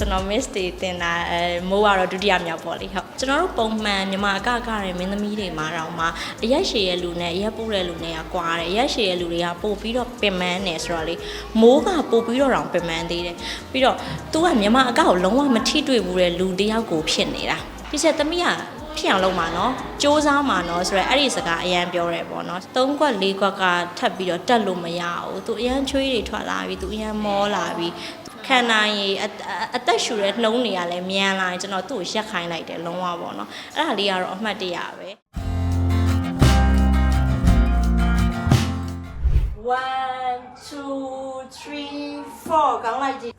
ကျွန်တော် miss တွေတင်တာအဲမိုးကတော့ဒုတိယမြောက်ပေါ့လေဟုတ်ကျွန်တော်တို့ပုံမှန်မြန်မာအကကရမင်းသမီးတွေမှာတော့မှအရက်ရှည်ရဲ့လူနဲ့အရက်ပို့တဲ့လူနဲ့ကကွာတယ်အရက်ရှည်ရဲ့လူတွေကပို့ပြီးတော့ပင်ပန်းနေဆိုတော့လေမိုးကပို့ပြီးတော့တောင်ပင်ပန်းသေးတယ်ပြီးတော့သူကမြန်မာအကကိုလုံးဝမထိတွေ့ဘူးတဲ့လူတစ်ယောက်ကိုဖြစ်နေတာပြီးဆက်သမီးကဖြစ်အောင်လုပ်မှာနော်စ조사မှာနော်ဆိုတော့အဲ့ဒီစကားအရန်ပြောရဲပေါ့နော်၃ခွက်၄ခွက်ကထပ်ပြီးတော့တက်လို့မရဘူးသူအရန်ချွေးတွေထွက်လာပြီသူအရန်မောလာပြီ ခံနိုင်ရည်အအသက်ရှူတဲ့နှုံးတွေကလည်းမြန်လာရင်ကျွန်တော်သူ့ကိုရက်ခိုင်းလိုက်တယ်လုံးဝပေါ့နော်အဲ့ဒါလေးကတော့အမှတ်တရပဲ one two three four ကောင်းလိုက်ကြည့်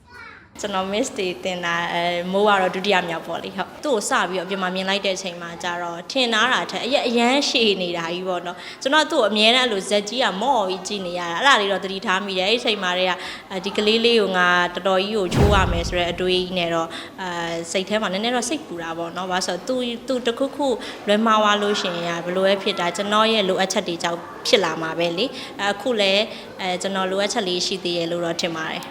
ကျွန်တော် miss တွေတင်တာအဲမိုးကတော့ဒုတိယမြောက်ပေါ့လေဟုတ်သူ့ကိုစပြီးတော့ပြင်မာမြင်လိုက်တဲ့အချိန်မှာကျတော့ထင်သားတာထက်အရက်အရန်ရှည်နေတာကြီးပေါ့နော်ကျွန်တော်သူ့ကိုအမြဲတမ်းအဲ့လိုဇက်ကြီးကမော့ပြီးကြည့်နေရတာအဲ့ဒါလေးတော့သတိထားမိတယ်အဲ့ဒီအချိန်မှာတည်းကအဲဒီကလေးလေးကိုငါတော်တော်ကြီးကိုချိုးရမယ်ဆိုတဲ့အတွေးကြီးနဲ့တော့အဲစိတ်ထဲမှာနည်းနည်းတော့စိတ်ပူတာပေါ့နော်ဘာလို့ဆိုတော့သူသူတစ်ခုခုလွယ်မှားသွားလို့ရှိရင်ဘယ်လိုပဲဖြစ်တာကျွန်တော်ရဲ့လိုအပ်ချက်တွေကြောင့်ဖြစ်လာမှာပဲလေအခုလည်းအဲကျွန်တော်လိုအပ်ချက်လေးရှိသေးရဲ့လို့တော့ထင်ပါတယ်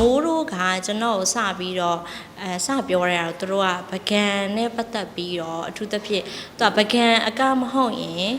မိုးတို့ကကျွန်တော်ကိုစပြီးတော့အဲစပြောရတာတော့သူတို့ကပကံနဲ့ပတ်သက်ပြီးတော့အထူးသဖြင့်သူကပကံအကမဟုတ်ရင်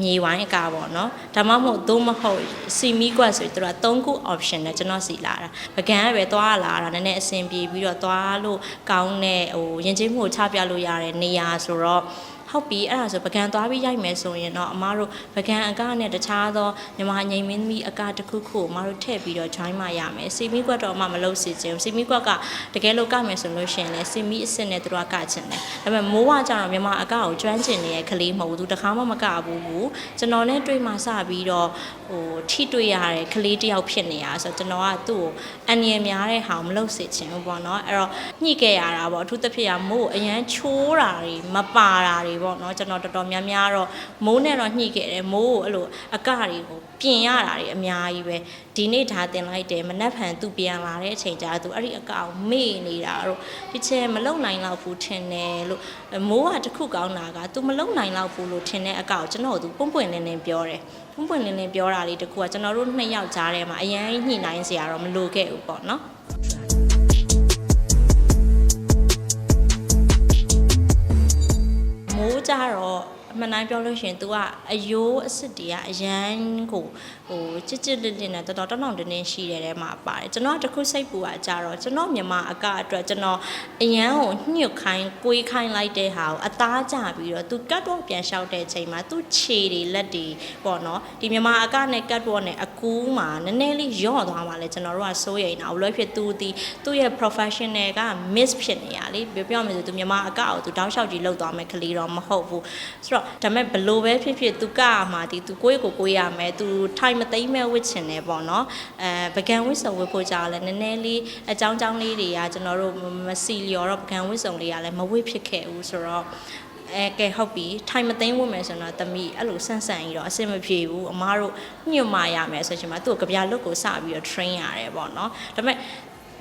မြေဝိုင်းအကပေါ့နော်ဒါမှမဟုတ်သို့မဟုတ်စီမီကွက်ဆိုပြီးသူတို့က၃ခု option နဲ့ကျွန်တော်စီလာတာပကံကပဲသွားလာတာနည်းနည်းအဆင်ပြေပြီးတော့သွားလို့ကောင်းတဲ့ဟိုရင်ချင်းမှုကိုချပြလို့ရတဲ့နေရာဆိုတော့ ဟုတ်ပြီအဲ့ဒါဆိုပကံသွားပြီးရိုက်မယ်ဆိုရင်တော့အမားတို့ပကံအကနဲ့တခြားသောမြန်မာငိမ့်မင်းသမီးအကတစ်ခုခုကိုအမားတို့ထည့်ပြီးတော့ join မရမယ်စီမီကွက်တော့အမမလုပ်စီခြင်းစီမီကွက်ကတကယ်လို့ကမယ်ဆိုလို့ရှိရင်လည်းစီမီအစ်စ်နဲ့သူတို့ကကချင်တယ်ဒါပေမဲ့မိုးဝကြတော့မြန်မာအကကိုကျွမ်းကျင်နေတဲ့ကလေးမဟုတ်ဘူးသူတခါမှမကဘူးဘူးကျွန်တော်နဲ့တွေ့မှစပြီးတော့ဟိုထိတွေ့ရတဲ့ကလေးတစ်ယောက်ဖြစ်နေတာဆိုတော့ကျွန်တော်ကသူ့ကိုအန်ရများတဲ့ဟာကိုမလုပ်စီခြင်းဘူးပေါ့နော်အဲ့တော့ညှိခဲ့ရတာပေါ့အထူးသဖြင့်ကမိုးကိုအရန်ချိုးတာတွေမပါတာတွေပေါ့နော်ကျွန်တော်တော်တော်များများတော့မိုးနဲ့တော့ညှိခဲ့တယ်မိုးကိုအဲ့လိုအကတွေကိုပြင်ရတာတွေအများကြီးပဲဒီနေ့ဒါတင်လိုက်တယ်မနှက်ဖန်သူပြန်လာတဲ့အချိန်ကျတော့သူအဲ့ဒီအကောင်မေ့နေတာတော့ဒီချဲမလုံနိုင်တော့ဘူးထင်တယ်လို့မိုးကတခုကောင်းတာက तू မလုံနိုင်တော့ဘူးလို့ထင်တဲ့အကောင်ကျွန်တော်တို့သူပွန့်ပွန့်လင်းလင်းပြောတယ်ပွန့်ပွန့်လင်းလင်းပြောတာလေးတခုကကျွန်တော်တို့နှစ်ယောက်ကြားထဲမှာအရင်ညှိနှိုင်းစရာတော့မလိုခဲ့ဘူးပေါ့နော်မိုး ကြတော့ အမှန်တိုင်းပြောလို့ရှိရင် तू ကအယိုးအစ်စ်တွေကအရန်ကိုဟိုချစ်ချစ်လစ်လစ်နဲ့တော်တော်တောင်းတောင်းတင်းတင်းရှိတဲ့ထဲမှာပါတယ်ကျွန်တော်ကတခုစိတ်ပူတာကြတော့ကျွန်တော်မြန်မာအကအတွက်ကျွန်တော်အရန်ကိုညှို့ခိုင်းကိုွေးခိုင်းလိုက်တဲ့ဟာကိုအသားကျပြီးတော့ तू ကတ်တော့ပြန်လျှောက်တဲ့အချိန်မှာ तू ခြေတွေလက်တွေပေါ့နော်ဒီမြန်မာအကနဲ့ကတ်တော့နဲ့အကူးမှာနည်းနည်းလေးယော့သွားမှလဲကျွန်တော်တို့ကစိုးရိမ်တာဘလို့ဖြစ် तू ဒီသူ့ရဲ့ professional က miss ဖြစ်နေရလေပြောပြောမယ်ဆို तू မြန်မာအကကို तू တောင်းလျှောက်ကြီးလောက်သွားမယ်ကလေးတော့မဟုတ်ဘူးဆိုတော့ ာ့တော့ဒါမဲ့ဘလို့ပဲဖြစ်ဖြစ်သူကမှာဒီသူကိုယ့်ကိုကိုယ်ရမယ်သူထိုင်မသိမ့်မဲ့ဝစ်ချင်တယ်ပေါ့နော်အဲပကံဝစ်စုံဝစ်ဖို့ကြာလဲနည်းနည်းလေးအကြောင်းကြောင်းလေးတွေကကျွန်တော်တို့မစီလျော်တော့ပကံဝစ်စုံလေးကလည်းမဝစ်ဖြစ်ခဲ့ဘူးဆိုတော့အဲကဲဟုတ်ပြီထိုင်မသိမ်းဝင်မယ်ဆိုတော့တမိအဲ့လိုဆန့်ဆန့်ကြီးတော့အဆင်မပြေဘူးအမားတို့ညွှန်မာရမယ်ဆိုချင်မှာသူ့ကကြပြလွတ်ကိုစပြီးတော့ train ရတယ်ပေါ့နော်ဒါပေမဲ့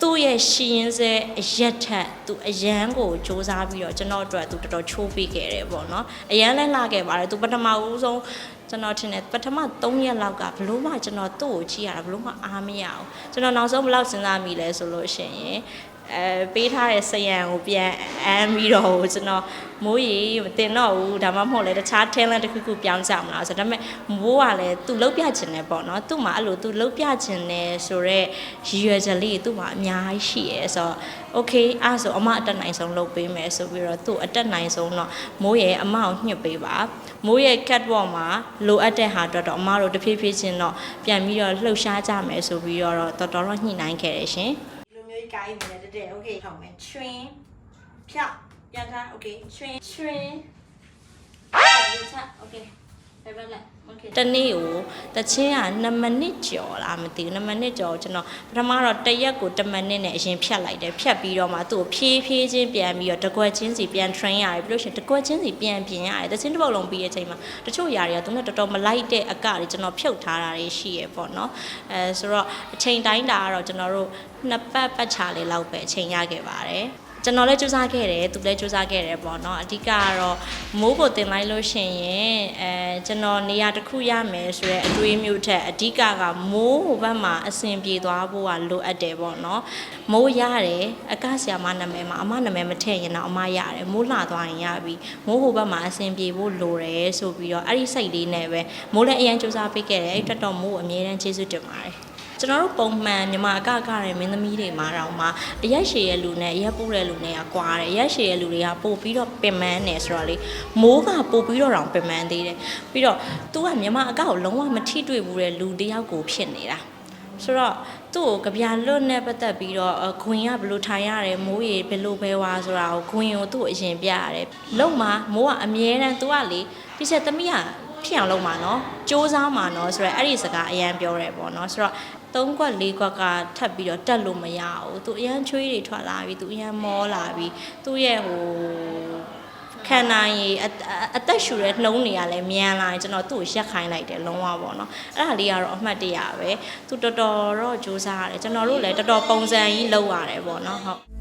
သူ့ရဲ့ရှင်းရင်းစဲအရက်ထက်သူအရန်ကိုစူးစမ်းပြီးတော့ကျွန်တော်အတွက်သူတော်တော်ချိုးပေးခဲ့တယ်ပေါ့နော်အရန်လဲလာခဲ့ပါတယ်သူပထမဦးဆုံးကျွန်တော်ထင်တယ်ပထမ3ရက်လောက်ကဘလို့မှကျွန်တော်သူ့ကိုကြည့်ရတာဘလို့မှအားမရအောင်ကျွန်တော်နောက်ဆုံးဘယ်လောက်စဉ်းစားမိလဲဆိုလို့ရှိရင် အဲပေးထားတဲ့စရံကိုပြန်အမ်းပြီးတော့ကျွန်တော်မိုးရီမတင်တော့ဘူးဒါမှမဟုတ်လေတခြား talent တစ်ခုခုပြောင်းကြမလားဆိုတော့ဒါပေမဲ့မိုးကလည်းသူလှုပ်ပြချင်တယ်ပေါ့နော်သူ့မှာအဲ့လိုသူလှုပ်ပြချင်တယ်ဆိုတော့ရည်ရွယ်ချက်လေးသူ့မှာအများကြီးရှိရဲဆိုတော့ okay အဲ့ဆိုအမအတက်နိုင်ဆုံးလုပ်ပေးမယ်ဆိုပြီးတော့သူ့အတက်နိုင်ဆုံးတော့မိုးရဲ့အမကိုညှစ်ပေးပါမိုးရဲ့ catwalk မှာလိုအပ်တဲ့ဟာအတွက်တော့အမတို့တဖြည်းဖြည်းချင်းတော့ပြန်ပြီးတော့လှုပ်ရှားကြမယ်ဆိုပြီးတော့တော်တော်တော့ညှိနှိုင်းခဲ့တယ်ရှင်ဒီလိုမျိုး ကြီးကိုင်းနေတယ်တဲ့ okay ထောက်မယ် train ဖြောက်ပြန်ထား okay train train ပြန်ချ okay ပဲပဲလက် okay တနေ့ကိုတချင်းက2မိနစ်ကျော်လားမသိဘူး2မိနစ်ကျော်ကျွန်တော်ပထမတော့တစ်ရက်ကို1မိနစ်နဲ့အရင်ဖြတ်လိုက်တယ်ဖြတ်ပြီးတော့မှသူ့ကိုဖြည်းဖြည်းချင်းပြန်ပြီးတော့တကွက်ချင်းစီပြန် train ရတယ်ပြီးလို့ရှိရင်တကွက်ချင်းစီပြန်ပြင်ရတယ်တချင်းတစ်ပုတ်လုံးပြီးတဲ့အချိန်မှာတချို့ຢာတွေကသူနဲ့တော်တော်မလိုက်တဲ့အကတွေကျွန်တော်ဖြုတ်ထားတာတွေရှိရပေါ့နော်အဲဆိုတော့အချိန်တိုင်းတာကတော့ကျွန်တော်တို့နှစ်ပတ်ပတ်ချာလေးလောက်ပဲအချိန်ရခဲ့ပါတယ် ကျွန်တော်လည်းစူးစမ်းခဲ့တယ်သူလည်းစူးစမ်းခဲ့တယ်ပေါ့နော်အဓိကကတော့မိုးကိုတင်လိုက်လို့ရှိရင်အဲကျွန်တော်နေရာတစ်ခုရမယ်ဆိုတော့အတွေးမျိုးထက်အဓိကကမိုးဟိုဘက်မှာအဆင်ပြေသွားဖို့ကလိုအပ်တယ်ပေါ့နော်မိုးရတယ်အကဆရာမနာမည်မှာအမနာမည်မထည့်ရင်တော့အမရတယ်မိုးလှသွားရင်ရပြီမိုးဟိုဘက်မှာအဆင်ပြေဖို့လိုတယ်ဆိုပြီးတော့အဲ့ဒီစိတ်လေးနဲ့ပဲမိုးလည်းအရင်စူးစမ်းပေးခဲ့တယ်အဲ့အတွက်တော့မိုးအမြဲတမ်းကျေးဇူးတင်ပါတယ် ကျွန်တော်တို့ပုံမှန်မြန်မာအကကရမင်းသမီးတွေမှာတော့မှအရက်ရှည်ရဲ့လူနဲ့အရက်ပို့တဲ့လူနဲ့ကကွာတယ်အရက်ရှည်ရဲ့လူတွေကပို့ပြီးတော့ပင်ပန်းနေဆိုတော့လေမိုးကပို့ပြီးတော့တောင်ပင်ပန်းသေးတယ်ပြီးတော့ तू ကမြန်မာအကကိုလုံးဝမထိတွေ့ဘူးတဲ့လူတစ်ယောက်ကိုဖြစ်နေတာဆိုတော့သူ့ကိုကြပြလွတ်နဲ့ပတ်သက်ပြီးတော့အခွင်ကဘယ်လိုထိုင်ရတယ်မိုးရေဘယ်လိုပဲဝါဆိုတာကိုခွင်ကိုသူ့ကိုအရင်ပြရတယ်လုံမှာမိုးကအမြဲတမ်း तू ကလေပြည့်ချက်သမီးကဖြစ်အောင်လုပ်မှာနော်စ조사မှာနော်ဆိုတော့အဲ့ဒီစကားအရန်ပြောရဲပေါ့နော်ဆိုတော့ သုံးခွက်လေးခွက်ကထပ်ပြီးတော့တက်လို့မရဘူးသူအရန်ချွေးတွေထွက်လာပြီသူအရန်မောလာပြီသူ့ရဲ့ဟိုခန္ဓာရည်အအအသက်ရှူတဲ့နှုံးတွေကလည်းမြန်လာရင်ကျွန်တော်သူ့ကိုရက်ခိုင်းလိုက်တယ်လုံးဝပေါ့နော်အဲ့ဒါလေးကတော့အမှတ်တရပဲသူတော်တော်တော့စူးစမ်းရတယ်ကျွန်တော်တို့လည်းတော်တော်ပုံစံကြီးလုပ်ရတယ်ပေါ့နော်ဟုတ်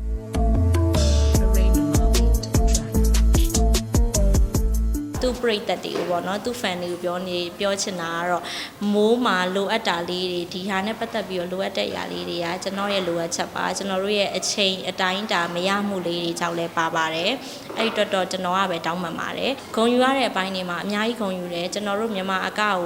သူပရိသတ်တွေကိုပေါ့နော်သူ fan တွေကိုပြောနေပြောချင်တာကတော့မိုးမှာလိုအပ်တာလေးတွေဒီဟာနဲ့ပတ်သက်ပြီးတော့လိုအပ်တဲ့အရာလေးတွေကကျွန်တော်ရဲ့လိုအပ်ချက်ပါကျွန်တော်တို့ရဲ့အချိန်အတိုင်းတာမရမှုလေးတွေကြောင့်လည်းပါပါတယ်အဲ့ဒီတော့တော့ကျွန်တော်ကပဲတောင်းပန်ပါတယ်ဂုံယူရတဲ့အပိုင်းတွေမှာအများကြီးဂုံယူတယ်ကျွန်တော်တို့မြန်မာအကကို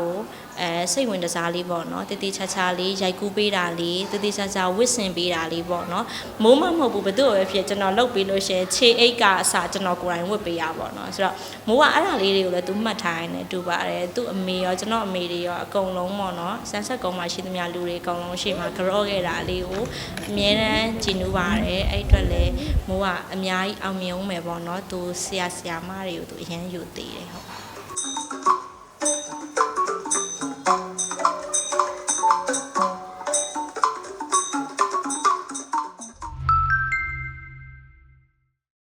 အဲစိတ်ဝင်တစားလေးပေါ့နော်တည်တည်ချာချာလေးရိုက်ကူးပေးတာလေးတည်တည်ချာချာဝစ်စင်ပေးတာလေးပေါ့နော်မိုးမမဟုတ်ဘူးဘယ်သူ့ပဲဖြစ်ကျွန်တော်လုပ်ပေးလို့ရှရင်ခြေအိတ်ကအစကျွန်တော်ကိုယ်တိုင်ဝစ်ပေးရပါတော့ဆိုတော့မိုးကအဲ့ဒါလေးတွေကိုလည်းသူမှတ်ထားရင်လည်းတူပါတယ်သူ့အမေရောကျွန်တော်အမေတွေရောအကုန်လုံးပေါ့နော်ဆန်းဆက်ကုန်းမှာရှိသမျှလူတွေအကုန်လုံးရှေ့မှာကြော့ခဲ့တာလေးကိုအမြဲတမ်းကြည်နူးပါတယ်အဲ့အတွက်လည်းမိုးကအများကြီးအောင်မြင်အောင်မယ်ပေါ့နော်သူဆရာဆရာမတွေကိုသူအရန်ယူသေးတယ်ဟုတ်